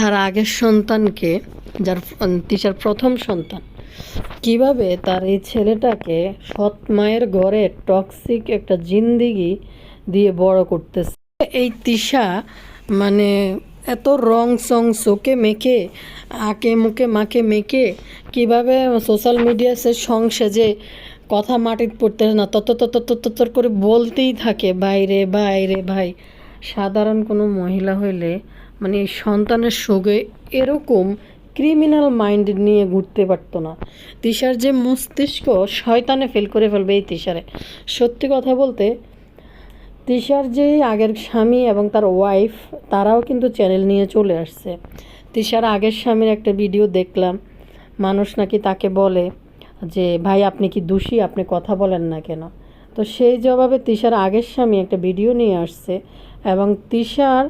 তার আগের সন্তানকে, যার তিশার প্রথম সন্তান, কীভাবে তার এই ছেলেটাকে সৎ মায়ের ঘরে টক্সিক একটা জিন্দিগি দিয়ে বড় করতেছে? এই তিশা মানে এত রং সং চোখে মেখে, আঁকে মুখে মাকে মেখে, কীভাবে সোশ্যাল মিডিয়া সে সং সেজে কথা মাটিতে পড়তে না, তত তত তত তত করে বলতেই থাকে বাইরে বাইরে ভাই। সাধারণ কোনো মহিলা হইলে মানে সন্তানের সঙ্গে এরকম ক্রিমিনাল মাইন্ড নিয়ে ঘুরতে পারতো না। তিশার যে মস্তিষ্ক শয়তানে ফেল করে ফেলবে এই তিশারে সত্যি কথা বলতে তিশার যে আগের স্বামী এবং তার ওয়াইফ তারাও কিন্তু চ্যানেল নিয়ে চলে আসছে। তিশার আগের স্বামীর একটা ভিডিও দেখলাম। মানুষ নাকি তাকে বলে যে, ভাই, আপনি কি দোষী? আপনি কথা বলেন না কেন? তো সেই জবাবে তিশার আগের স্বামী একটা ভিডিও নিয়ে আসছে এবং তিশার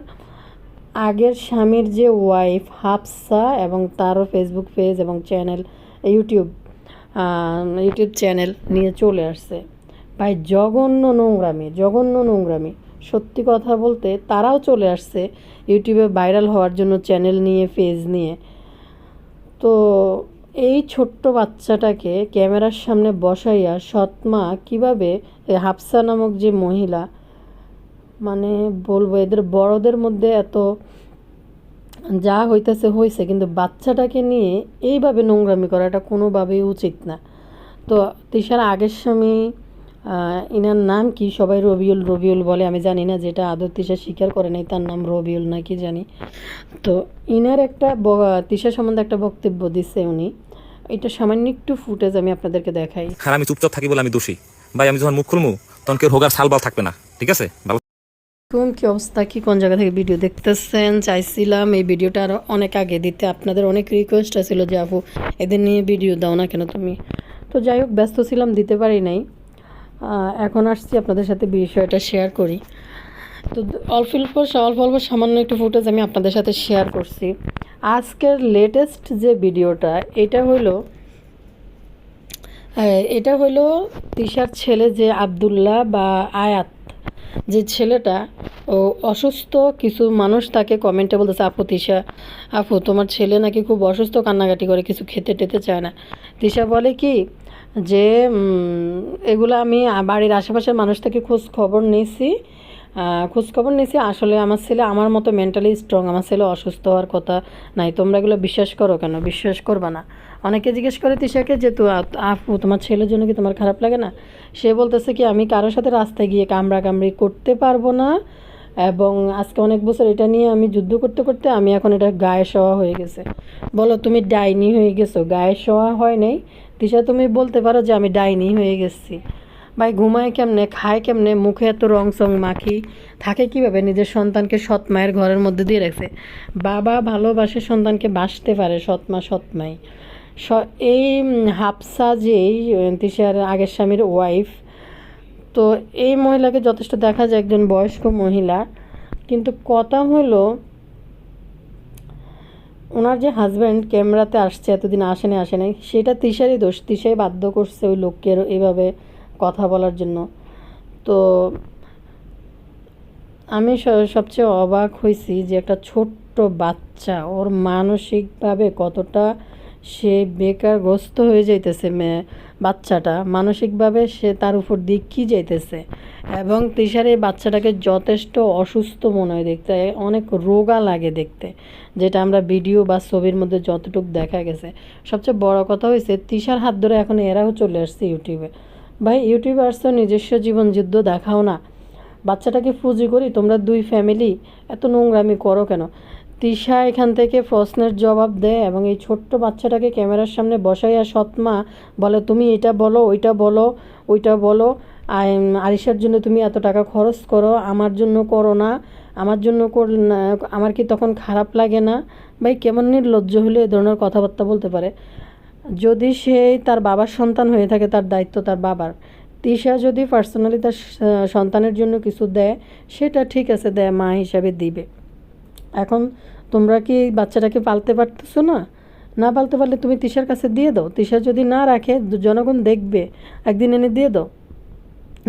আগের স্বামীর যে ওয়াইফ হাফসা এবং তারও ফেসবুক পেজ এবং চ্যানেল ইউটিউব ইউটিউব চ্যানেল নিয়ে চলে আসছে। ভাই, জঘন্য নোংরামি জঘন্য নোংরামি। সত্যি কথা বলতে, তারাও চলে আসছে ইউটিউবে ভাইরাল হওয়ার জন্য চ্যানেল নিয়ে পেজ নিয়ে। তো এই ছোট্ট বাচ্চাটাকে ক্যামেরার সামনে বসাইয়া সৎমা কীভাবে হাফসা নামক যে মহিলা মানে বলব, এদের বড়দের মধ্যে এত যা হইতেছে হয়েছে কিন্তু বাচ্চাটাকে নিয়ে এইভাবে নোংরামি করাটা কোনোভাবেই উচিত না। তো তিশার আগের স্বামী ইনার নাম কি? সবাই রবিউল রবিউল বলে, আমি জানি না, যেটা আদর তিশা স্বীকার করে নাই, তার নাম রবিউল না কি জানি। তো ইনার একটা তিশা সম্বন্ধে একটা বক্তব্য দিচ্ছে উনি। এটা সামান্য একটু ফুটেজ আমি আপনাদেরকে দেখাই। আর আমি চুপচাপ থাকি বলে আমি দোষী। ভাই, আমি যখন মুখ খুলবো তখন কেউ হোগার সালবাল থাকবে না, ঠিক আছে? কোন কি অবস্থা? কি কোন জায়গা থেকে ভিডিও দেখতেছেন? চাইছিলাম এই ভিডিওটা আরও অনেক আগে দিতে। আপনাদের অনেক রিকোয়েস্ট আছিল যে, আপু, এদের নিয়ে ভিডিও দাও না কেন তুমি? তো যাই হোক, ব্যস্ত ছিলাম, দিতে পারি নাই। এখন আসছি আপনাদের সাথে বিষয়টা শেয়ার করি। তো অল্প অল্প অল্প অল্প সামান্য একটু ফুটেজ আমি আপনাদের সাথে শেয়ার করছি। আজকের লেটেস্ট যে ভিডিওটা এটা হলো এটা হলো তিশার ছেলে যে আব্দুল্লাহ বা আয়াত। যে ছেলেটা, ও অসুস্থ, কিছু মানুষ তাকে কমেন্টে বলতেছে, আপু তিশা, আপু, তোমার ছেলে নাকি খুব অসুস্থ, কান্নাকাটি করে, কিছু খেতে টেতে চায় না। তিশা বলে কি, যে এগুলো আমি বাড়ির আশেপাশের মানুষ থেকে খোঁজ খবর নিয়েছি আহ, খোঁজ খবর নিয়েছি আসলে আমার ছেলে আমার মতো মেন্টালি স্ট্রং আমার ছেলে অসুস্থ হওয়ার কথা নাই। তোমরা এগুলো বিশ্বাস করো কেন? বিশ্বাস করবা না। অনেকে জিজ্ঞেস করে তিশাকে যে তু আপু তোমার ছেলের জন্য কি তোমার খারাপ লাগে না? সে বলতেছে কি আমি কারোর সাথে রাস্তায় গিয়ে কামড়া কামড়ি করতে পারব না এবং আজকে অনেক বছর এটা নিয়ে আমি যুদ্ধ করতে করতে আমি এখন এটা গায়ে শোয়া হয়ে গেছে। বলো তুমি ডাইনি হয়ে গেছো? গায়ে শোয়া হয় নাই। তিশা তুমি বলতে পারো যে আমি ডাইনি হয়ে গেছি। ভাই ঘুমায় কেমনে, খায় কেমনে, মুখে এত রং সং মাখি, থাকে কীভাবে? নিজের সন্তানকে সৎ মায়ের ঘরের মধ্যে দিয়ে রাখছে। বাবা ভালোবাসে সন্তানকে বাসতে পারে, সৎ মা, সৎ মাই। স- এই হাফসা যেই তিশার আগের স্বামীর ওয়াইফ তো এই মহিলাকে যথেষ্ট দেখা যায় একজন বয়স্ক মহিলা। কিন্তু কথা হলো ওনার যে হাজব্যান্ড ক্যামেরাতে আসছে, এতদিন আসেনি আসেনি সেটা তিশারই দোষ। তিশাই বাধ্য করছে ওই লোককে এভাবে কথা বলার জন্য। তো আমি সবচেয়ে অবাক হয়েছি যে একটা ছোট্ট বাচ্চা, ওর মানসিকভাবে কতটা সে বেকারগ্রস্ত হয়ে যাইতেছে বাচ্চাটা। মানসিকভাবে সে তার উপর দিক কি যাইতেছে? এবং তিশার এই বাচ্চাটাকে যথেষ্ট অসুস্থ মনে হয় দেখতে, অনেক রোগা লাগে দেখতে, যেটা আমরা ভিডিও বা ছবির মধ্যে যতটুকু দেখা গেছে। সবচেয়ে বড় কথা হয়েছে তিশার হাত ধরে এখন এরাও চলে আসছে ইউটিউবে। ভাই ইউটিউবার্স তো নিজস্ব জীবন যুদ্ধ দেখাও না। বাচ্চাটাকে ফুজি করি, তোমরা দুই ফ্যামিলি, এত নোংরামি করো কেন? তিশা এখান থেকে প্রশ্নের জবাব দেয় এবং এই ছোট্ট বাচ্চাটাকে ক্যামেরার সামনে বসাইয়া সৎমা বলে, তুমি এটা বলো, ওইটা বলো ওইটা বলো। আরিশার জন্য তুমি এত টাকা খরচ করো, আমার জন্য করো না, আমার জন্য আমার কি তখন খারাপ লাগে না? ভাই, কেমন নির্লজ্জ হলে এ ধরনের কথাবার্তা বলতে পারে। যদি সে তার বাবার সন্তান হয়ে থাকে, তার দায়িত্ব তার বাবার, তিশা যদি পার্সোনালি তার সন্তানের জন্য কিছু দেয়, সেটা ঠিক আছে, দেয়, মা হিসাবে দিবে। এখন তোমরা কি বাচ্চাটাকে পালতে পারতেছো না? না পালতে পারলে তুমি তিশার কাছে দিয়ে দাও। তিশা যদি না রাখে জনগণ দেখবে, একদিন এনে দিয়ে দাও।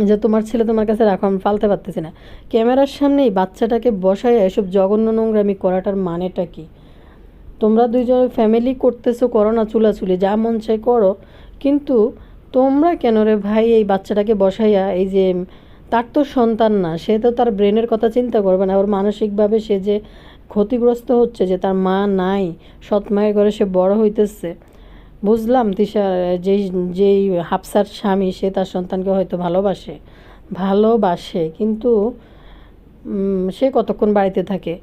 যে তোমার ছেলে তোমার কাছে রাখো, আমি পালতে পারতেছি না। ক্যামেরার সামনেই বাচ্চাটাকে বসায় এসব জঘন্য নোংরামি করাটার মানেটা কি? তোমরা দুইজন ফ্যামিলি করতেছো করো না চুলাচুলি, যা মন চাই করো। কিন্তু তোমরা কেন রে ভাই এই বাচ্চাটাকে বসাইয়া এই যে তার তো সন্তান না, সে তো তার ব্রেনের কথা চিন্তা করবে না। ওর মানসিকভাবে সে যে ক্ষতিগ্রস্ত হচ্ছে, যে তার মা নাই, সৎ মায়ের ঘরে সে বড় হইতেছে। বুঝলাম তিশা, যেই যেই হাফসার স্বামী, সে তার সন্তানকে হয়তো ভালোবাসে। ভালোবাসে, কিন্তু সে কতক্ষণ বাড়িতে থাকে?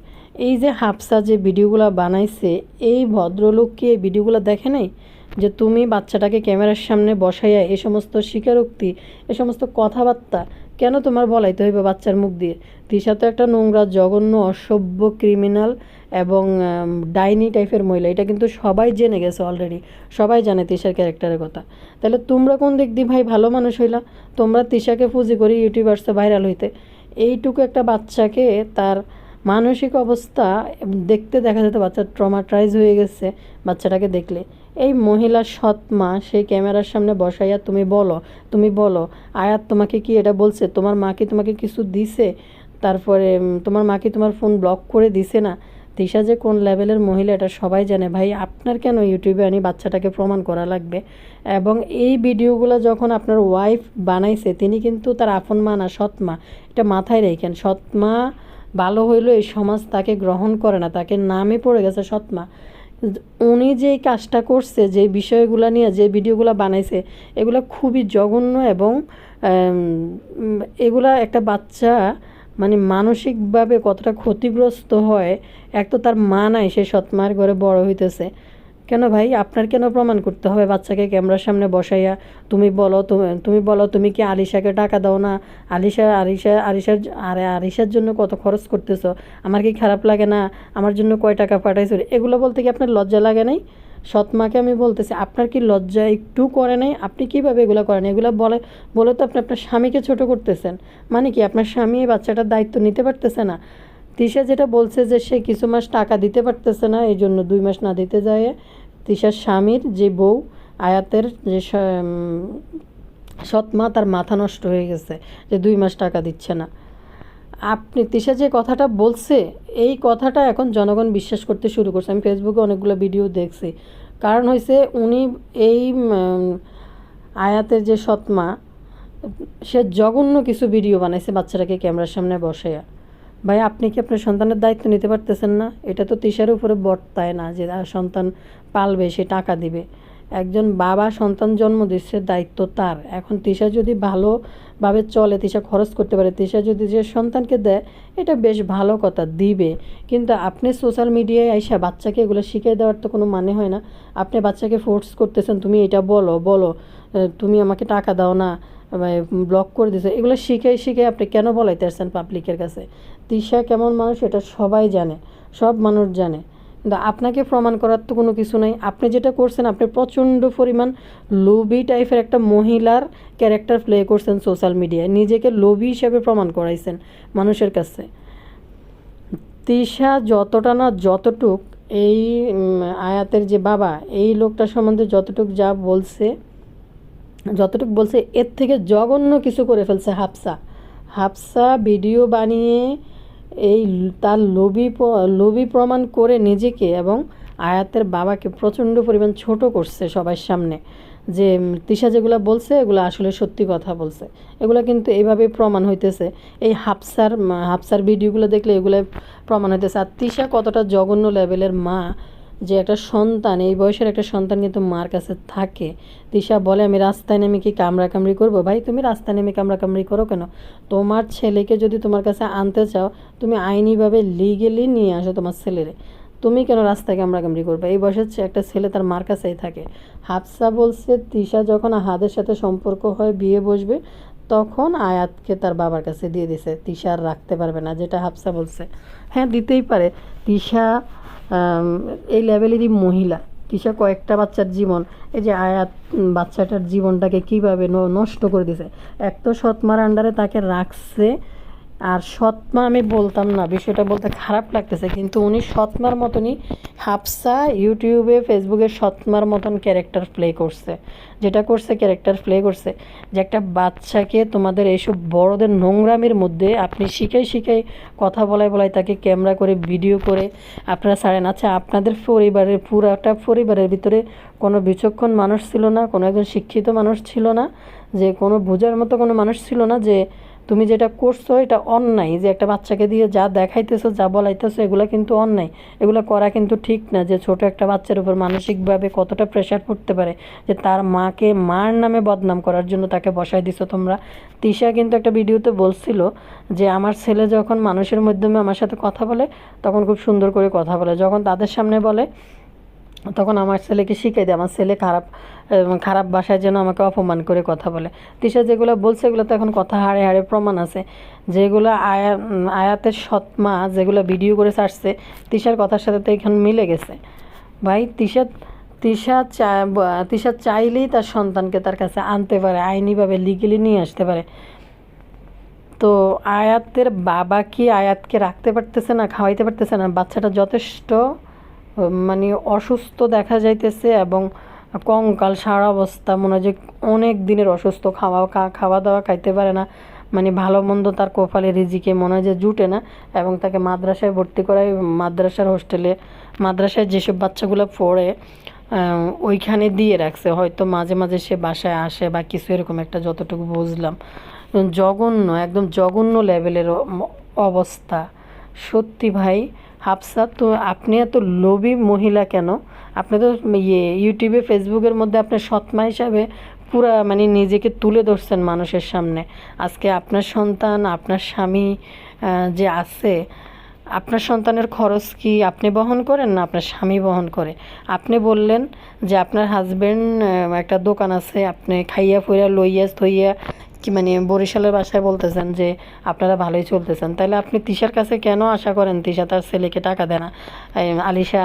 এই যে হাফসা যে ভিডিওগুলো বানাইছে, এই ভদ্রলোক কি এই ভিডিওগুলো দেখে নাই? যে তুমি বাচ্চাটাকে ক্যামেরার সামনে বসাইয়া এ সমস্ত স্বীকারোক্তি, এ সমস্ত কথাবার্তা কেন তোমার বলাইতে হইবে বাচ্চার মুখ দিয়ে? তিশা তো একটা নোংরা, জঘন্য, অসভ্য ক্রিমিনাল এবং ডাইনি টাইপের মহিলা। এটা কিন্তু সবাই জেনে গেছে অলরেডি সবাই জানে তিশার ক্যারেক্টারের কথা। তাহলে তোমরা কোন দিক দিয়ে ভাই ভালো মানুষ হইলা? তোমরা তিশাকে ফুজি করি ইউটিউবার্সে ভাইরাল হইতে। এইটুকু একটা বাচ্চাকে তার মানসিক অবস্থা দেখতে দেখা যেত বাচ্চা ট্রমাটাইজ হয়ে গেছে, বাচ্চাটাকে দেখলে। এই মহিলার সৎ মা সেই ক্যামেরার সামনে বসাইয়া তুমি বলো তুমি বলো, আয়াত তোমাকে কি এটা বলছে? তোমার মা কি তোমাকে কিছু দিছে? তারপরে তোমার মা কি তোমার ফোন ব্লক করে দিছে না? তিশা যে কোন লেভেলের মহিলা এটা সবাই জানে। ভাই, আপনার কেন ইউটিউবে আনি বাচ্চাটাকে প্রমাণ করা লাগবে? এবং এই ভিডিওগুলো যখন আপনার ওয়াইফ বানাইছে, তিনি কিন্তু তার আপন মা না সৎ মা এটা মাথায় রেখেন সৎ মা ভালো হইলেও এই সমাজ তাকে গ্রহণ করে না, তাকে নামে পড়ে গেছে সৎমা। উনি যে কাজটা করছে, যে বিষয়গুলো নিয়ে যে ভিডিওগুলো বানাইছে, এগুলো খুবই জঘন্য এবং এগুলা একটা বাচ্চা মানে মানসিকভাবে কতটা ক্ষতিগ্রস্ত হয়, এক তো তার মা নাই, সে সৎমার ঘরে বড় হইতেছে। কেন ভাই? আপনার কেন প্রমাণ করতে হবে বাচ্চাকে ক্যামেরার সামনে বসাইয়া? তুমি বলো তুমি বলো, তুমি কি আলিশাকে টাকা দাও না? আলিশা আলিশা, আলিশার আরে আলিশার জন্য কত খরচ করতেছো? আমার কি খারাপ লাগে না? আমার জন্য কয় টাকা পাঠাইছো? এগুলো বলতে কি আপনার লজ্জা লাগে নাই? সৎ মাকে আমি বলতেছি, আপনার কি লজ্জা একটু করে নাই? আপনি কীভাবে এগুলো করেন? এগুলো বলে বলে তো আপনি আপনার স্বামীকে ছোট করতেছেন। মানে কি আপনার স্বামী বাচ্চাটার দায়িত্ব নিতে পারতেছে না? তিশা যেটা বলছে যে সে কিছু মাস টাকা দিতে পারতেছে না এই জন্য দুই মাস না দিতে যায়। তিশার স্বামীর যে বউ আয়াতের যে স- উম, সৎ মা তার মাথা নষ্ট হয়ে গেছে যে দুই মাস টাকা দিচ্ছে না। আপনি তিশা যে কথাটা বলছে এই কথাটা এখন জনগণ বিশ্বাস করতে শুরু করছে। আমি ফেসবুকে অনেকগুলো ভিডিও দেখছি। কারণ হয়েছে উনি এই আয়াতের যে সৎমা সে জঘন্য কিছু ভিডিও বানাইছে বাচ্চাটাকে ক্যামেরার সামনে বসাইয়া। ভাই, আপনি কি আপনার সন্তানের দায়িত্ব নিতে পারতেছেন না? এটা তো তিশার উপরে বর্তায় না যে সন্তান পালবে, সে টাকা দিবে। একজন বাবা সন্তান জন্ম দিচ্ছে, দায়িত্ব তার। এখন তিশা যদি ভালোভাবে চলে, তিশা খরচ করতে পারে, তিশা যদি যে সন্তানকে দেয়, এটা বেশ ভালো কথা, দিবে। কিন্তু আপনি সোশ্যাল মিডিয়ায় আইসা বাচ্চাকে এগুলো শিখিয়ে দেওয়ার তো কোনো মানে হয় না। আপনি বাচ্চাকে ফোর্স করতেছেন, তুমি এটা বলো বলো তুমি আমাকে টাকা দাও না। ব্লক করে দিছে। এগুলো শিখে শিখে আপনি কেন বলাইতে আসছেন পাবলিকের কাছে? তিশা কেমন মানুষ এটা সবাই জানে, সব মানুষ জানে। কিন্তু আপনাকে প্রমাণ করার তো কোনো কিছু নাই। আপনি যেটা করছেন, আপনি প্রচণ্ড পরিমাণ লোভি টাইপের একটা মহিলার ক্যারেক্টার প্লে করছেন সোশ্যাল মিডিয়ায় নিজেকে লোভি হিসেবে প্রমাণ করাইছেন মানুষের কাছে। তিশা যতটা না যতটুক এই আয়াতের যে বাবা, এই লোকটা সম্বন্ধে যতটুক যা বলছে যতটুকু বলছে, এর থেকে জঘন্য কিছু করে ফেলছে হাফসা। হাফসা ভিডিও বানিয়ে এই তার প- লোভি প্রমাণ করে নিজেকে এবং আয়াতের বাবাকে প্রচণ্ড পরিমাণ ছোট করছে সবার সামনে। যে তিশা যেগুলো বলছে, এগুলো আসলে সত্যি কথা বলছে। এগুলো কিন্তু এইভাবে প্রমাণ হইতেছে। এই হাফসার হাফসার ভিডিওগুলো দেখলে এগুলো প্রমাণ হইতেছে। আর তিশা কতটা জঘন্য লেভেলের মা যে একটা সন্তান, এই বয়সের একটা সন্তান কিন্তু মার কাছে থাকে। দিশা বলে, আমি রাস্তায় নেমে কি কামড়া কামড়ি করব? ভাই, তুমি রাস্তায় নেমে কামড়া কামড়ি করো কেন? তোমার ছেলেকে যদি তোমার কাছে আনতে চাও, তুমি আইনিভাবে লিগেলি নিয়ে আসো তোমার ছেলেরে। তুমি কেন রাস্তায় কামড়া কামড়ি করবে? এই বয়সের একটা ছেলে তার মার কাছেই থাকে। হাফসা বলছে তিশা যখন হাদের সাথে সম্পর্ক হয়, বিয়ে বসবে, তখন আয়াতকে তার বাবার কাছে দিয়ে দিছে। তিশা আর রাখতে পারবে না, যেটা হাফসা বলছে। হ্যাঁ দিতেই পারে। তিশা এই লেভেলেরই মহিলা। কৃষক কয়েকটা বাচ্চার জীবন? এই যে আয়াত বাচ্চাটার জীবনটাকে কীভাবে নষ্ট করে দিছে? এক তো সৎমার আন্ডারে তাকে রাখছে আর সৎমা আমি বলতাম না, বিষয়টা বলতে খারাপ লাগতেছে, কিন্তু উনি সৎমার মতনই হাফসা ইউটিউবে, ফেসবুকে সৎমার মতন ক্যারেক্টার প্লে করছে। যেটা করছে ক্যারেক্টার প্লে করছে যে একটা বাচ্চাকে তোমাদের এইসব বড়দের নোংরামির মধ্যে আপনি শিখাই শিখাই কথা বলায় বলায় তাকে ক্যামেরা করে ভিডিও করে, আপনারা ছাড়েন। আচ্ছা আপনাদের পরিবারের, পুরাটা পরিবারের ভিতরে কোনো বিচক্ষণ মানুষ ছিল না, কোনো একজন শিক্ষিত মানুষ ছিল না, যে কোনো বোঝার মতো কোনো মানুষ ছিল না যে তুমি যেটা করছ, এটা অন্যায়। যে একটা বাচ্চাকে দিয়ে যা দেখাইতেছো, যা বলাইতেছো, এগুলো কিন্তু অন্যায়। এগুলো করা কিন্তু ঠিক না যে ছোট একটা বাচ্চার উপর মানসিকভাবে কতটা প্রেশার পড়তে পারে, যে তার মাকে মার নামে বদনাম করার জন্য তাকে বসাই দিছো তোমরা। তিশা কিন্তু একটা ভিডিওতে বলছিল যে, আমার ছেলে যখন মানুষের মাধ্যমে আমার সাথে কথা বলে, তখন খুব সুন্দর করে কথা বলে। যখন তাদের সামনে বলে তখন আমার ছেলেকে শিখাই দেয়, আমার ছেলে খারাপ খারাপ ভাষায় যেন আমাকে অপমান করে কথা বলে। তিশা যেগুলো বলছে এগুলো তো এখন কথা হাড়ে হাড়ে প্রমাণ আছে। যেগুলো আয়া আয়াতের সৎমা যেগুলো ভিডিও করে ছাড়ছে, তিশার কথার সাথে তো এখন মিলে গেছে। ভাই, তিশা তিশা চা তিশা চাইলেই তার সন্তানকে তার কাছে আনতে পারে, আইনিভাবে লিগেলি নিয়ে আসতে পারে। তো আয়াতের বাবা কি আয়াতকে রাখতে পারতেছে না, খাওয়াইতে পারতেছে না? বাচ্চাটা যথেষ্ট মানে অসুস্থ দেখা যাইতেছে এবং কঙ্কাল, সারা অবস্থা মনে হয় যে অনেক দিনের অসুস্থ, খাওয়া খাওয়া দাওয়া খাইতে পারে না। মানে ভালো মন্দ তার কপালে রিজিকে মনে হয় যে জুটে না এবং তাকে মাদ্রাসায় ভর্তি করায় মাদ্রাসার হোস্টেলে। মাদ্রাসায় যেসব বাচ্চাগুলো পড়ে ওইখানে দিয়ে রাখছে। হয়তো মাঝে মাঝে সে বাসায় আসে বা কিছু এরকম একটা যতটুকু বুঝলাম। জঘন্য, একদম জঘন্য লেভেলের অবস্থা। সত্যি ভাই হাফসা, তো আপনি এত লোভী মহিলা কেন? আপনি তো ইয়ে ইউটিউবে ফেসবুকের মধ্যে আপনার সৎমা হিসাবে পুরা মানে নিজেকে তুলে ধরছেন মানুষের সামনে। আজকে আপনার সন্তান, আপনার স্বামী যে আছে, আপনার সন্তানের খরচ কি আপনি বহন করেন না আপনার স্বামী বহন করে? আপনি বললেন যে আপনার হাজবেন্ড একটা দোকান আছে, আপনি খাইয়া ফুইয়া লইয়া থইয়া কি মানে বরিশালের বাসায় বলতেছেন যে আপনারা ভালোই চলতেছেন। তাহলে আপনি তিশার কাছে কেন আশা করেন তিশা তার ছেলেকে টাকা দেয় না? আলিশা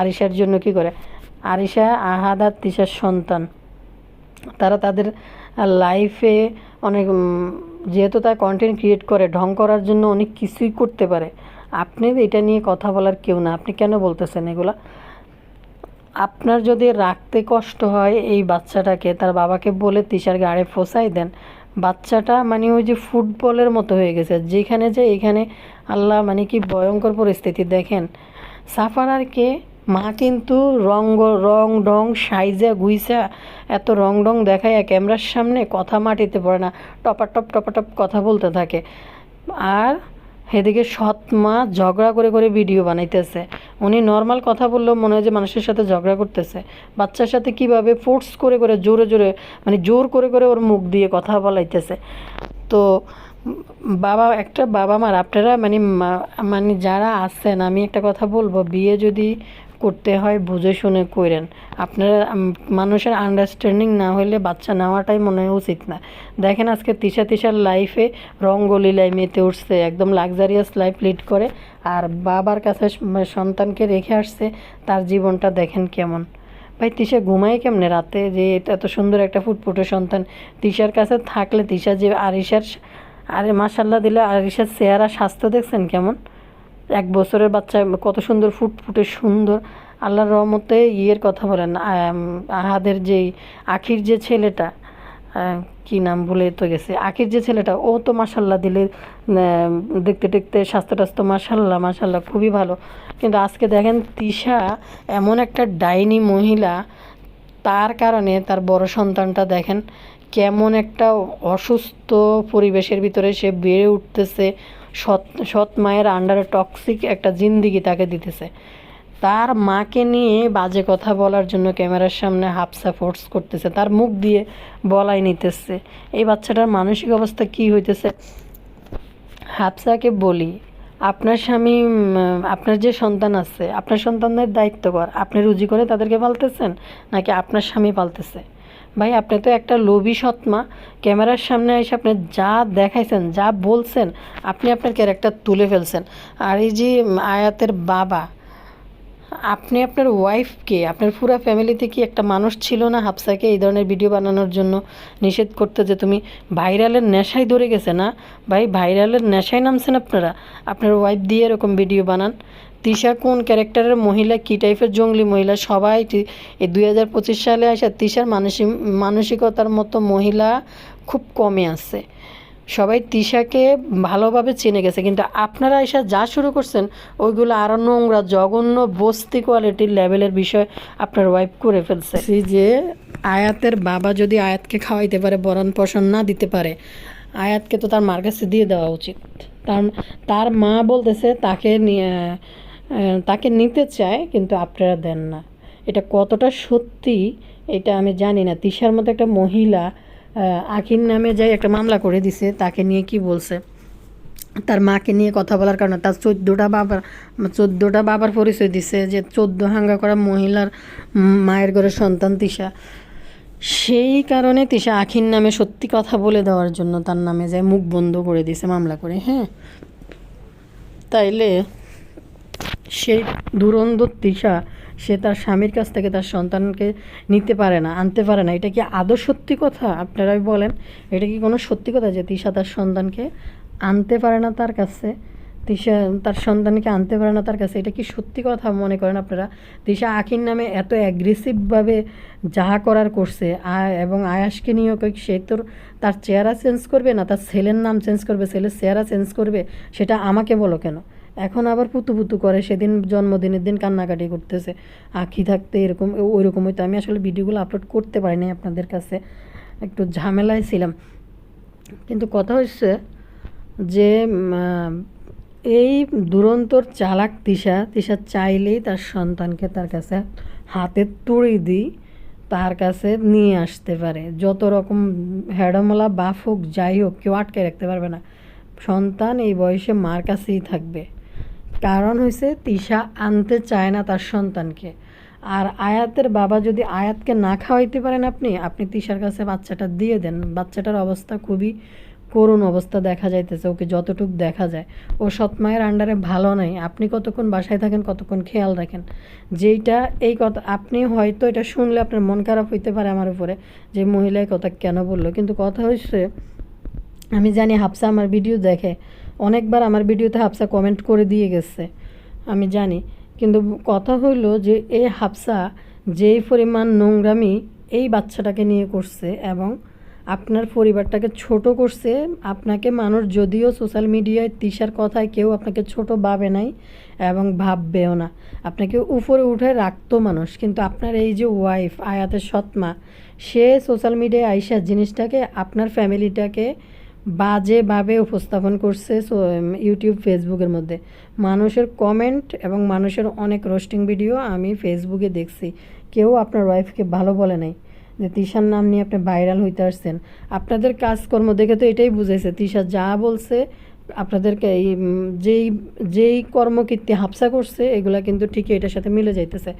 আরিশার জন্য কি করে? আরিশা, আহাদ আর তিশার সন্তান। তারা তাদের লাইফে অনেক যেহেতু তার কন্টেন্ট ক্রিয়েট করে, ঢং করার জন্য অনেক কিছুই করতে পারে। আপনি এটা নিয়ে কথা বলার কেউ না। আপনি কেন বলতেছেন এগুলা? আপনার যদি রাখতে কষ্ট হয় এই বাচ্চাটাকে, তার বাবাকে বলে তিশার গাড়ি ফোসাই দেন বাচ্চাটা মানে ওই যে ফুটবলের মতো হয়ে গেছে, যেখানে যে এখানে আল্লাহ মানে কি ভয়ঙ্কর পরিস্থিতি। দেখেন সাফারারকে মা কিন্তু রং রং ডং সাইজা গুইসা এত রং ডং দেখায় ক্যামেরার সামনে কথা মাটিতে পড়ে না টপার টপ টপার টপ কথা বলতে থাকে। আর এদিকে সৎ মা ঝগড়া করে করে ভিডিও বানাইতেছে। উনি নর্মাল কথা বললেও মনে হয় যে মানুষের সাথে ঝগড়া করতেছে। বাচ্চার সাথে কীভাবে ফোর্স করে করে জোরে জোরে মানে জোর করে করে ওর মুখ দিয়ে কথা বলাইতেছে। তো বাবা, একটা বাবা মার আপনারা মানে মানে যারা আছেন, আমি একটা কথা বলব, বিয়ে যদি করতে হয়, বুঝে শুনে করেন আপনারা মানুষের আন্ডারস্ট্যান্ডিং না হলে বাচ্চা নেওয়াটাই মনে হয় উচিত না। দেখেন আজকে তিশা তিশার লাইফে রঙ্গলীলায় মেতে উঠছে, একদম লাক্সারিয়াস লাইফ লিড করে। আর বাবার কাছে সন্তানকে রেখে আসছে, তার জীবনটা দেখেন কেমন। ভাই, তিশা ঘুমায় কেমনে রাতে? যে এত সুন্দর একটা ফুটফুটে সন্তান। তিশার কাছে থাকলে তিশা যে আরিশার আরে মাসাল্লাহ দিলে আরিশার চেহারা, স্বাস্থ্য দেখছেন কেমন? এক বছরের বাচ্চা, কত সুন্দর ফুটফুটে সুন্দর। আল্লাহর রহমতে ইয়ের কথা বলেন আহাদের যেই আখির যে ছেলেটা কি নাম ভুলে তো গেছে, আখির যে ছেলেটা, ও তো মাসাল্লাহ দিলে দেখতে দেখতে স্বাস্থ্য টাস্থ্য মাসাল্লাহ মাসাল্লাহ খুবই ভালো। কিন্তু আজকে দেখেন তিশা এমন একটা ডাইনি মহিলা, তার কারণে তার বড় সন্তানটা দেখেন, কেমন একটা অসুস্থ পরিবেশের ভিতরে সে বেড়ে উঠতেছে। সৎ সৎ মায়ের আন্ডারে টক্সিক একটা জিন্দিগি তাকে দিতেছে। তার মাকে নিয়ে বাজে কথা বলার জন্য ক্যামেরার সামনে হাফসা ফোর্স করতেছে, তার মুখ দিয়ে বলাই নিতেছে। এই বাচ্চাটার মানসিক অবস্থা কি হইতেছে? হাফসাকে বলি, আপনার স্বামী আপনার যে সন্তান আছে, আপনার সন্তানদের দায়িত্ব কর। আপনি রুজি করে তাদেরকে পালতেছেন, নাকি আপনার স্বামী পালতেছে? ভাই, আপনি তো একটা লোভী সৎমা। ক্যামেরার সামনে এসে আপনি যা দেখাইছেন, যা বলছেন, আপনি আপনার ক্যারেক্টার তুলে ফেলছেন। আর এই যে আয়াতের বাবা, আপনি আপনার ওয়াইফকে আপনার পুরো ফ্যামিলিতে কি একটা মানুষ ছিল না হাফসাকে এই ধরনের ভিডিও বানানোর জন্য নিষেধ করতে যে তুমি ভাইরালের নেশায় ধরে গেছে না? ভাই, ভাইরালের নেশায় নামছেন আপনারা। আপনার ওয়াইফ দিয়ে এরকম ভিডিও বানান। তিশা কোন ক্যারেক্টারের মহিলা, কী টাইপের জঙ্গলি মহিলা? সবাই এই দুই হাজার পঁচিশ সালে আসা তিশার মানসিক মানসিকতার মতো মহিলা খুব কমে আছে। সবাই তিশাকে ভালোভাবে চিনে গেছে। কিন্তু আপনারা এসে যা শুরু করছেন, ওইগুলো আরও নোংরা, জঘন্য, বস্তি কোয়ালিটির লেভেলের বিষয় আপনার ওয়াইফ করে ফেলছে। যে আয়াতের বাবা যদি আয়াতকে খাওয়াইতে পারে, বরণ পোষণ না দিতে পারে, আয়াতকে তো তার মার কাছে দিয়ে দেওয়া উচিত। তার তার মা বলতেছে, তাকে নিয়ে তাকে নিতে চায়, কিন্তু আপনারা দেন না। এটা কতটা সত্যি, এটা আমি জানি না। তিশার মতো একটা মহিলা আখির নামে যাই একটা মামলা করে দিছে, তাকে নিয়ে কি বলছে? তার মাকে নিয়ে কথা বলার কারণে তার চোদ্দোটা বাবার চোদ্দোটা বাবার পরিচয় দিছে যে চোদ্দ হাঙ্গা করা মহিলার মায়ের ঘরে সন্তান তিশা। সেই কারণে তিশা আখির নামে সত্যি কথা বলে দেওয়ার জন্য তার নামে যায় মুখ বন্ধ করে দিছে মামলা করে হ্যাঁ? তাইলে সেই দুরন্ত তৃষা, সে তার স্বামীর কাছ থেকে তার সন্তানকে নিতে পারে না, আনতে পারে না। এটা কি আদৌ সত্যি কথা? আপনারাই বলেন, এটা কি কোনো সত্যি কথা যে তিশা তার সন্তানকে আনতে পারে না তার কাছে? তৃষা তার সন্তানকে আনতে পারে না তার কাছে, এটা কি সত্যি কথা মনে করেন আপনারা? তিশা আখির নামে এত অ্যাগ্রেসিভভাবে যা করার করছে এবং আয়াসকে নিয়েও সে তোর তার চেহারা চেঞ্জ করবে না? তার ছেলের নাম চেঞ্জ করবে, ছেলের চেহারা চেঞ্জ করবে? সেটা আমাকে বলো কেন? এখন আবার পুতু পুতু করে, সেদিন জন্মদিনের দিন কান্নাকাটি করতেছে। আঁকি থাকতে এরকম ওই রকম হয়তো আমি আসলে ভিডিওগুলো আপলোড করতে পারি নাই আপনাদের কাছে, একটু ঝামেলায় ছিলাম। কিন্তু কথা হচ্ছে যে এই দুরন্তর চালাক তিশা তিশা চাইলেই তার সন্তানকে তার কাছে হাতে তুড়ি দিই, তার কাছে নিয়ে আসতে পারে। যত রকম হেডমলা বাফ হোক, যাই হোক, কেউ আটকে রাখতে পারবে না। সন্তান এই বয়সে মার কাছেই থাকবে। কারণ হয়েছে তিশা আনতে চায় না তার সন্তানকে। আর আয়াতের বাবা যদি আয়াতকে না খাওয়াইতে পারেন আপনি আপনি তিশার কাছে বাচ্চাটা দিয়ে দেন। বাচ্চাটার অবস্থা খুবই করুণ অবস্থা দেখা যাইতেছে, ওকে যতটুকু দেখা যায়। ও সৎ মায়ের আন্ডারে ভালো নাই। আপনি কতক্ষণ বাসায় থাকেন, কতক্ষণ খেয়াল রাখেন। যেইটা এই কথা, আপনি হয়তো এটা শুনলে আপনার মন খারাপ হইতে পারে আমার উপরে, যে মহিলা এই কথা কেন বলল। কিন্তু কথা হচ্ছে আমি জানি হাফসা আমার ভিডিও দেখে। অনেকবার আমার ভিডিওতে হাফসা কমেন্ট করে দিয়ে গেছে। আমি জানি। কিন্তু কথা হইল যে, এই হাফসা যেই পরিমাণ নোংরামি এই বাচ্চাটাকে নিয়ে করছে এবং আপনার পরিবারটাকে ছোট করছে, আপনাকে মানুষ যদিও সোশ্যাল মিডিয়ায় তিশার কথায় কেউ আপনাকে ছোট ভাবে নাই এবং ভাববেও না। আপনাকে উপরে উঠে রাখতো মানুষ। কিন্তু আপনার এই যে ওয়াইফ আয়াতের সৎমা, সে সোশ্যাল মিডিয়ায় আইসা জিনিসটাকে, আপনার ফ্যামিলিটাকে বাজেভাবে উপস্থাপন করছে ইউটিউব ফেসবুকের মধ্যে। মানুষের কমেন্ট এবং মানুষের অনেক রোস্টিং ভিডিও আমি ফেসবুকে দেখছি। কেউ আপনার ওয়াইফকে ভালো বলে নাই যে, তিশার নাম নিয়ে আপনি ভাইরাল হইতে আসছেন। আপনাদের কাজকর্ম দেখে তো এটাই বুঝেছে তিশা যা বলছে, আপনাদেরকে এই যেই যেই কর্মকীর্তি হাফসা করছে, এগুলা কিন্তু ঠিকই এটার সাথে মিলে যাইতেছে।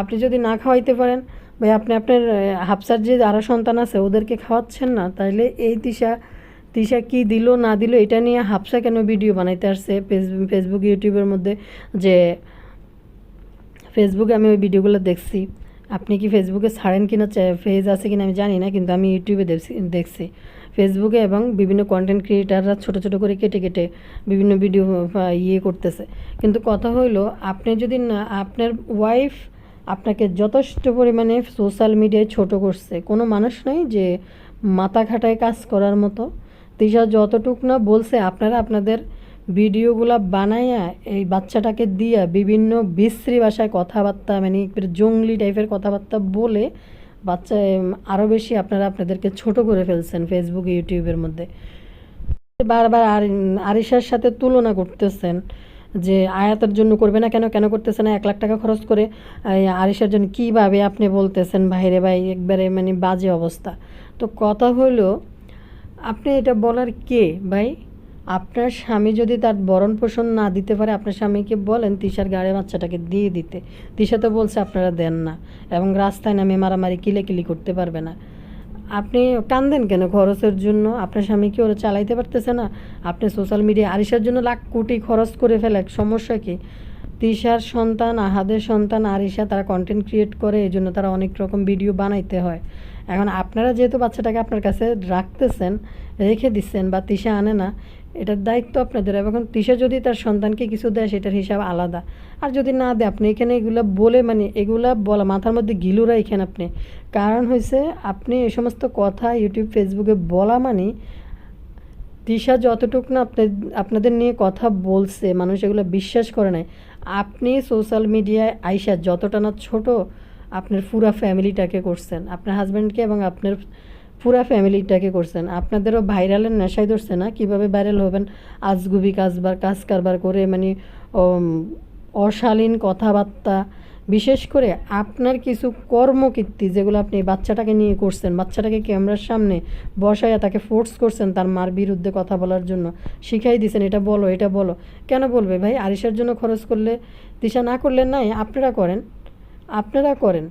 আপনি যদি না খাওয়াইতে পারেন, ভাই, আপনি আপনার হাফসার যে আরও সন্তান আছে, ওদেরকে খাওয়াচ্ছেন না, তাইলে এই তিশা তিশা কি দিল, না দিল, এটা নিয়ে হাফসা কেন ভিডিও বানাইতে আসছে? ফেসবুক ইউটিউবের মধ্যে যে ফেসবুকে আমি ওই ভিডিওগুলো দেখছি। আপনি কি ফেসবুকে ছাড়েন কিনা ফেজ আছে কিনা আমি জানি না, কিন্তু আমি ইউটিউবে দেখছি ফেসবুকে এবং বিভিন্ন কন্টেন্ট ক্রিয়েটাররা ছোট ছোট করে কেটে কেটে বিভিন্ন ভিডিও ইয়ে করতেছে। কিন্তু কথা হইল, আপনি যদি না, আপনার ওয়াইফ আপনাকে যথেষ্ট পরিমাণে সোশ্যাল মিডিয়ায় ছোট করছে। কোনো মানুষ নাই যে মাথা খাটায় কাজ করার মতো। তিশা যতটুক না বলছে, আপনারা আপনাদের ভিডিওগুলা বানাইয়া এই বাচ্চাটাকে দিয়া বিভিন্ন বিশ্রী ভাষায় কথাবার্তা মানে জঙ্গলি টাইপের কথাবার্তা বলে বাচ্চা আরও বেশি আপনারা আপনাদেরকে ছোট করে ফেলছেন ফেসবুক ইউটিউবের মধ্যে। বারবার আর, আরিশার সাথে তুলনা করতেছেন যে আয়াতের জন্য করবে না কেন কেন করতেছে না, এক লাখ টাকা খরচ করে আরিশার জন্য কীভাবে আপনি বলতেছেন বাইরে ভাই, একবারে মানে বাজে অবস্থা। তো কথা হলো আপনি এটা বলার কে ভাই? আপনার স্বামী যদি তার বরণ পোষণ না দিতে পারে, আপনার স্বামীকে বলেন তিশার গাড়ি বাচ্চাটাকে দিয়ে দিতে। তিশা তো বলছে আপনারা দেন না এবং রাস্তায় নামে মারামারি কিলেকিলি করতে পারবে না। আপনি কান্দেন কেন খরচের জন্য? আপনার স্বামী কি ওরা চালাইতে পারতেছে না? আপনি সোশ্যাল মিডিয়া আরিসার জন্য লাখ কোটি খরচ করে ফেলে এক সমস্যা কি? তিশার সন্তান, আহাদের সন্তান আরিশা তারা কন্টেন্ট ক্রিয়েট করে এই জন্য তারা অনেক রকম ভিডিও বানাইতে হয়। এখন আপনারা যেহেতু বাচ্চাটাকে আপনার কাছে রাখতেছেন, রেখে দিচ্ছেন বা তিশা আনে না, এটার দায়িত্ব আপনাদের। এবং তিশা যদি তার সন্তানকে কিছু দেয়, সেটার হিসাব আলাদা। আর যদি না দেয়, আপনি এখানে এগুলা বলে মানে এগুলা বলা মাথার মধ্যে গিলুরা এখানে আপনি। কারণ হয়েছে আপনি এই সমস্ত কথা ইউটিউব, ফেসবুকে বলা মানে তিশা যতটুকু না আপনার আপনাদের নিয়ে কথা বলছে, মানুষ এগুলো বিশ্বাস করে নাই। আপনি সোশ্যাল মিডিয়ায় আইসা যতটা না ছোট আপনার পুরা ফ্যামিলিটাকে করছেন। আপনার হাজব্যান্ডকে এবং আপনার পুরা ফ্যামিলিটাকে করছেন। আপনাদেরও ভাইরালের নেশায় ধরছে না? কীভাবে ভাইরাল হবেন? আজগুবি কাজবার কাজ কারবার করে মানে অশালীন কথাবার্তা। বিশেষ করে আপনার কিছু কর্মকীর্তি যেগুলো আপনি বাচ্চাটাকে নিয়ে করছেন, বাচ্চাটাকে ক্যামেরার সামনে বসায়া তাকে ফোর্স করছেন তার মার বিরুদ্ধে কথা বলার জন্য। শিখাই দিছেন, এটা বলো এটা বলো। কেন বলবে ভাই? আরিসার জন্য খরচ করলে দিশা না করলে নাই, আপনারা করেন। আপনারা করেন।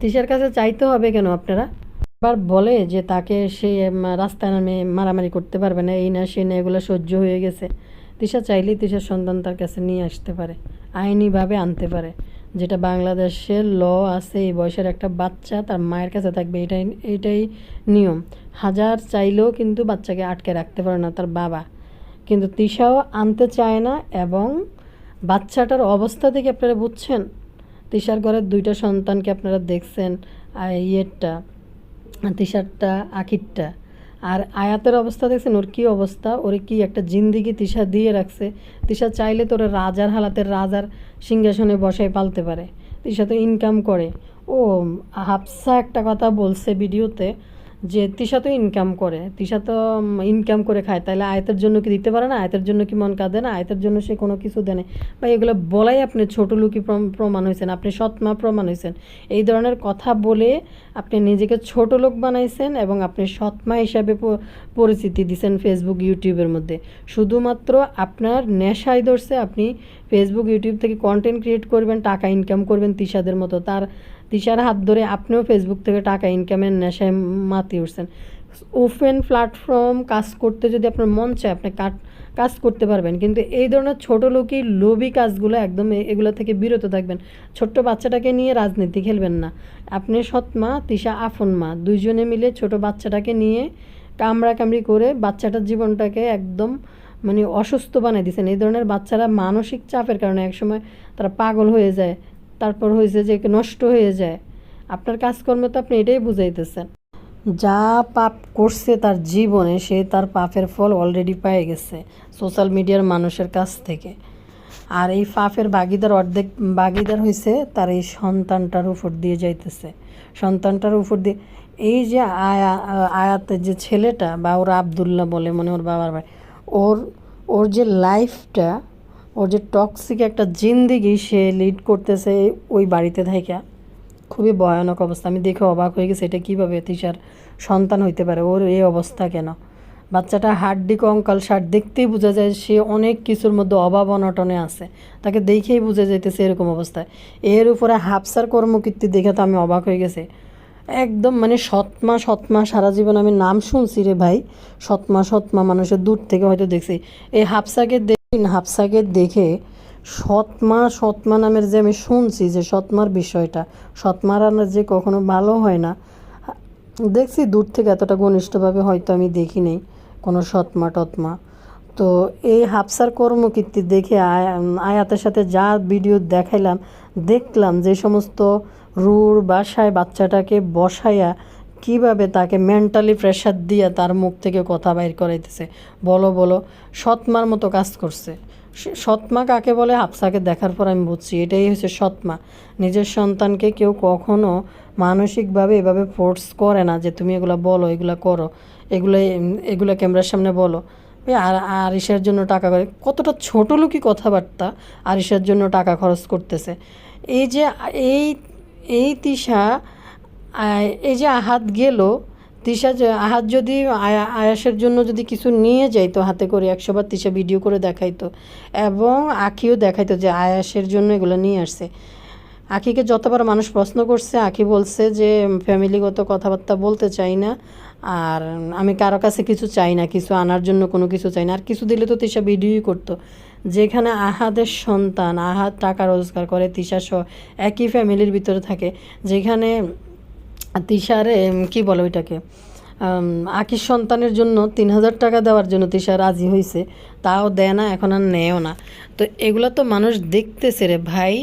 তিশার কাছে চাইতে হবে কেন আপনারা? আবার বলে যে তাকে সে রাস্তায় নামে মারামারি করতে পারবে না, এই না, সে না, এগুলো সহ্য হয়ে গেছে। তিশা চাইলেই তিশার সন্তান তার কাছে নিয়ে আসতে পারে, আইনিভাবে আনতে পারে। যেটা বাংলাদেশের ল আছে, এই বয়সের একটা বাচ্চা তার মায়ের কাছে থাকবে, এটাই এটাই নিয়ম। হাজার চাইলেও কিন্তু বাচ্চাকে আটকে রাখতে পারে না তার বাবা। কিন্তু তিশাও আনতে চায় না এবং বাচ্চাটার অবস্থা দেখে আপনারা বুঝছেন? তিশার ঘরের দুইটা সন্তানকে আপনারা দেখছেন ইয়েরটা, তিশারটা, আখিরটা। আর আয়াতের অবস্থা দেখছেন, ওর কী অবস্থা? ওর কি একটা জিন্দিগি তিশা দিয়ে রাখছে। তিশা চাইলে তো রাজার হালাতের রাজার সিংহাসনে বসায় পালতে পারে। তিশা তো ইনকাম করে। ও, হাফসা একটা কথা বলছে ভিডিওতে যে তিশা তো ইনকাম করে, তিশা তো ইনকাম করে খায়। তাহলে আয়তের জন্য কি দিতে পারে না? আয়তের জন্য কি মন কাঁদে না? আয়তের জন্য সে কোনো কিছু দেয় না। বা এগুলো বলাই আপনি ছোট লোকই প্রমাণ হয়েছেন। আপনি সৎমা প্রমাণ হয়েছেন। এই ধরনের কথা বলে আপনি নিজেকে ছোট লোক বানাইছেন এবং আপনি সৎমা হিসাবে পরিচিতি দিছেন ফেসবুক ইউটিউবের মধ্যে। শুধুমাত্র আপনার নেশায় ধরছে, আপনি ফেসবুক ইউটিউব থেকে কন্টেন্ট ক্রিয়েট করবেন, টাকা ইনকাম করবেন তিশাদের মতো। তার তিশার হাত ধরে আপনিও ফেসবুক থেকে টাকা ইনকামের নেশায় মাতি উঠছেন। ওপেন প্ল্যাটফর্ম কাজ করতে যদি আপনার মন চায়, আপনি কাট, কাজ করতে পারবেন। কিন্তু এই ধরনের ছোট লোকই লোভী কাজগুলো একদম এগুলো থেকে বিরত থাকবেন। ছোট্ট বাচ্চাটাকে নিয়ে রাজনীতি খেলবেন না। আপনি সৎ মা, তিশা আফন মা, দুইজনে মিলে ছোট বাচ্চাটাকে নিয়ে কামড়া কামড়ি করে বাচ্চাটার জীবনটাকে একদম মানে অসুস্থ বানিয়ে দিয়েছেন এই ধরনের বাচ্চারা মানসিক চাপের কারণে একসময় তারা পাগল হয়ে যায়। তারপর হয়েছে যে নষ্ট হয়ে যায়। আপনার কাজকর্মে তো আপনি এটাই বুঝাইতেছেন। যা পাপ করছে তার জীবনে সে তার পাপের ফল অলরেডি পেয়ে গেছে সোশ্যাল মিডিয়ার মানুষের কাছ থেকে। আর এই পাপের বাগিদার অর্ধেক, বাগিদার হয়েছে তার এই সন্তানটার উপর দিয়ে যাইতেছে। সন্তানটার উপর দিয়ে, এই যে আয়া, আয়াতের যে ছেলেটা বা ওর আবদুল্লাহ বলে মনে ওর বাবার ভাই, ওর ওর যে লাইফটা ওর যে টক্সিক একটা জিন্দিগি সে লিড করতেছে ওই বাড়িতে থাইকা। খুবই ভয়ানক অবস্থা। আমি দেখে অবাক হয়ে গেছি এটা কীভাবে তিশার সন্তান হইতে পারে, ওর এই অবস্থা কেন? বাচ্চাটা হাড্ডি কঙ্কাল শার্ট দেখতেই বোঝা যায় সে অনেক কিছুর মধ্যে অভাব অনটনে আছে। তাকে দেখেই বোঝা যাইতেছে এরকম অবস্থায়। এর উপরে হাফসার কর্মকীর্তি দেখে তো আমি অবাক হয়ে গেছি। একদম মানে সৎমা সৎমা সারা জীবন আমি নাম শুনছি রে ভাই। সৎমা সৎমা মানুষের দূর থেকে হয়তো দেখছি। এই হাফসাকে হাফসাকে দেখে সৎমা সৎমা নামের যে আমি শুনছি যে সৎমার বিষয়টা সৎমা রান্নার যে কখনো ভালো হয় না, দেখছি দূর থেকে এতটা ঘনিষ্ঠভাবে হয়তো আমি দেখি নাই কোনো সৎমা, টৎমা। তো এই হাফসার কর্মকীর্তি দেখে আয়া- আয়াতের সাথে যা ভিডিও দেখাইলাম, দেখলাম যে সমস্ত রুর বাসায় বাচ্চাটাকে বসাইয়া কীভাবে তাকে মেন্টালি প্রেশার দিয়ে তার মুখ থেকে কথা বাইর করাইতেছে? বলো বলো। সৎমার মতো কাজ করছে। সৎমা কাকে বলে? হাফসাকে দেখার পর আমি বুঝছি, এটাই হচ্ছে সৎমা। নিজের সন্তানকে কেউ কখনো মানসিকভাবে এভাবে ফোর্স করে না যে তুমি এগুলো বলো, এগুলো করো। এগুলো এগুলো ক্যামেরার সামনে বলো। আর আরিসের জন্য টাকা করে কতটা ছোট লোকই কথাবার্তা আরিসের জন্য টাকা খরচ করতেছে। এই যে, এই এই তিশা এই যে আহাত গেল, তিশা আহাত যদি আয়া- আয়াসের জন্য যদি কিছু নিয়ে যাইতো হাতে করে একশোবার তিশা ভিডিও করে দেখাইতো, এবং আখিও দেখাইতো যে আয়াসের জন্য এগুলো নিয়ে আসছে। আখিকে যতবার মানুষ প্রশ্ন করছে আখি বলছে যে, ফ্যামিলিগত কথাবার্তা বলতে চাই না, আর আমি কারও কাছে কিছু চাই না, কিছু আনার জন্য কোনো কিছু চাই না। আর কিছু দিলে তো তিশা ভিডিওই করতো। যেখানে আহাদের সন্তান আহাদ টাকা রোজগার করে, তিশা সহ একই ফ্যামিলির ভিতরে থাকে, যেখানে তিশার কি বলে ওইটাকে? আকির সন্তানের জন্য তিন হাজার টাকা দেওয়ার জন্য তিশা রাজি হয়েছে তাও দেয় না, এখন আর নেয়ও না। তো এগুলো তো মানুষ দেখতেছে রে ভাই।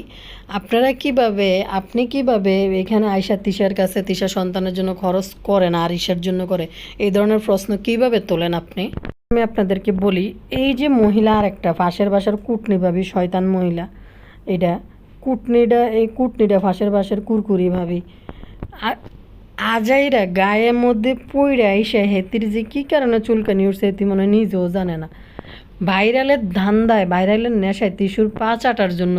আপনারা কীভাবে, আপনি কীভাবে এখানে আয়সা তিশার কাছে তিশা সন্তানের জন্য খরচ করেন আর ঈশার জন্য করে? এই ধরনের প্রশ্ন কীভাবে তোলেন আপনি? আমি আপনাদেরকে বলি, এই যে মহিলা আর একটা, ফাঁসের বাসার কুটনি ভাবি, শয়তান মহিলা। এটা কুটনিটা, এই কুটনিটা ফাঁসের বাসার কুরকুরি ভাবি। আর আজাইরা গায়ের মধ্যে পইরা এসে হেতির যে কী কারণে চুলকানি উঠছে হেতি মনে হয় নিজেও জানে না। ভাইরালের ধান্দায়, ভাইরালের নেশায় টিস্যুর পা চাটার জন্য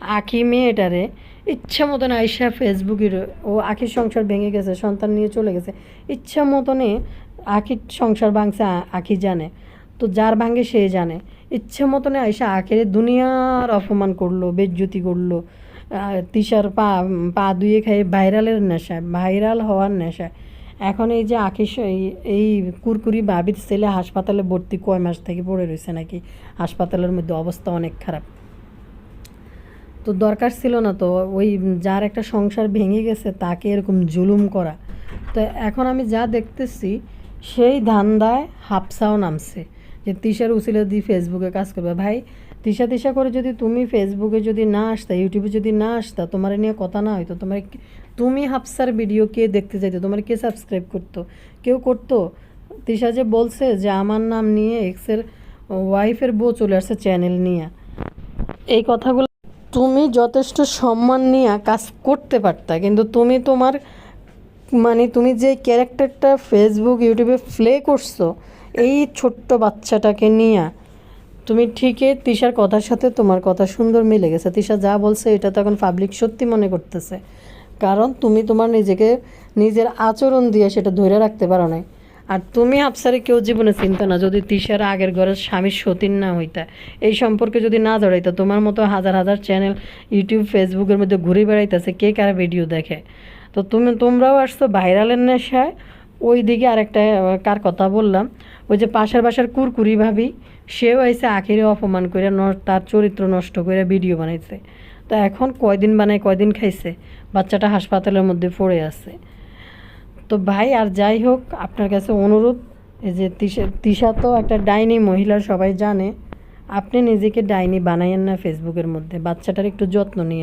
আখি মেয়েটারে ইচ্ছা মতন আইসা ফেসবুকের ও আখির সংসার ভেঙে গেছে, সন্তান নিয়ে চলে গেছে। ইচ্ছা মতনে আখির সংসার ভাঙছে, আখি জানে। তো যার ভাঙে সে জানে। ইচ্ছা মতনে আইসা আখের দুনিয়ার অপমান করল, বেজ্জুতি করল। তিশার পা পা দুয়ে খাই ভাইরালের নেশায়, ভাইরাল হওয়ার নেশায়। এখন এই যে আখিস, এই- কুরকুরি বাবির ছেলে হাসপাতালে ভর্তি কয় মাস থেকে পড়ে রয়েছে নাকি? হাসপাতালের মধ্যে অবস্থা অনেক খারাপ। তো দরকার ছিল না তো, ওই যার একটা সংসার ভেঙে গেছে তাকে এরকম জুলুম করা। তো এখন আমি যা দেখতেছি, সেই ধান্দায় হাফসাও নামছে। যে তিশার উসিলে দিয়ে ফেসবুকে কাজ করবে, ভাই তিশা তিশা করে যদি তুমি ফেসবুকে যদি না আসতা ইউটিউবে যদি না আসতা, তোমার নিয়ে কথা না হইতো, তোমার তুমি হাফসার ভিডিও কে দেখতে চাইতো, তোমার কে সাবস্ক্রাইব করতো? কেউ করতো? তিশা যে বলছে যে, আমার নাম নিয়ে এক্সের ওয়াইফের বউ চলে আসছে চ্যানেল নিয়ে। এই কথাগুলো তুমি যথেষ্ট সম্মান নিয়ে কাজ করতে পারতা, কিন্তু তুমি তোমার মানে তুমি যে ক্যারেক্টারটা ফেসবুক ইউটিউবে প্লে করছ, এই ছোট্ট বাচ্চাটাকে নিয়ে তুমি ঠিকই তিশার কথার সাথে তোমার কথা সুন্দর মিলে গেছে। তিশা যা বলছে এটা তো এখন পাবলিক সত্যি মনে করতেছে। কারণ তুমি তোমার নিজেকে নিজের আচরণ দিয়ে সেটা ধরে রাখতে পারো নাই। আর তুমি আফসারে কেউ জীবনে চিন্তা না, যদি তিশার আগের ঘরের স্বামীর সতীন না হইতা। এই সম্পর্কে যদি না জড়াইতো, তোমার মতো হাজার হাজার চ্যানেল ইউটিউব ফেসবুকের মধ্যে ঘুরে বেড়াইতেছে, কে কারা ভিডিও দেখে? তো তুমি, তোমরাও আসছো ভাইরালের নেশায়। ওই দিকে আরেকটা কার কথা বললাম? ওই যে পাশের বাসার কুরকুরি ভাবি সেও আইসে আখেরে অপমান করে তার চরিত্র নষ্ট করে ভিডিও বানাইছে। তা এখন কয়দিন বানায়, কয়দিন খাইছে? বাচ্চাটা হাসপাতালের মধ্যে পড়ে আছে। তো ভাই, আর যাই হোক, আপনার কাছে অনুরোধ, এই যে তিশা তিশা তো একটা ডাইনি মহিলা, সবাই জানে। আপনি নিজেকে ডাইনি বানাইয়েন না ফেসবুকের মধ্যে। বাচ্চাটার একটু যত্ন নিয়েন।